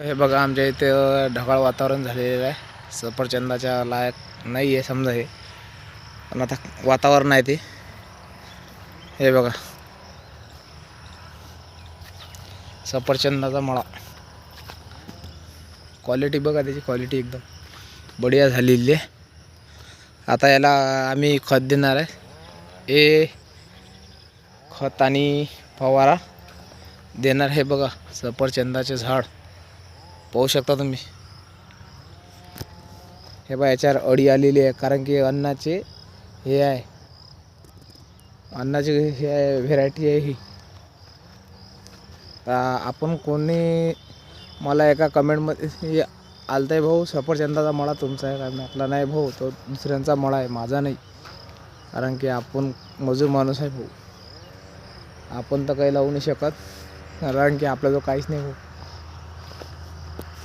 हे बघा आमच्या इथे ढगाळ वातावरण झालेलं आहे. सफरचंदाच्या लायक नाही आहे समजा हे. पण आता वातावरण आहे ते. हे बघा. सफरचंदाचा मळा. क्वालिटी बघा त्याची क्वालिटी एकदम. बढिया झालेली आहे. आता याला आम्ही खत देणार आहे. हे खत आणि फवारा देणार. हे बघा सफरचंदाचे झाड. पाहू शकता तुम्ही. हे बा याच्यावर अडी आलेली आहे कारण की अन्नाचे हे आहे. अन्नाची हे आहे व्हेरायटी आहे ही. आपण कोणी मला एका कमेंटमध्ये आलता आहे भाऊ सफरचंदाचा मळा तुमचा आहे. कारण आपला नाही भाऊ तो दुसऱ्यांचा मळा आहे माझा नाही. कारण की आपण मजूर माणूस आहे भाऊ. आपण तर काही लावू नाही शकत कारण की आपल्याजवळ काहीच नाही भाऊ.